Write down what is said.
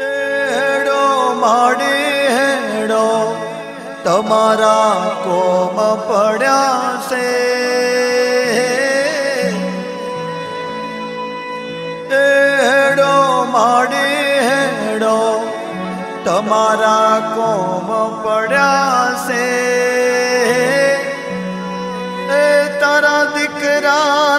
હેડો માડી હેડો, તમારા કોમ પડ્યા છે. એડો માડી હેડો, તમારા કોમ પડ્યા છે. એ તારા દીકરા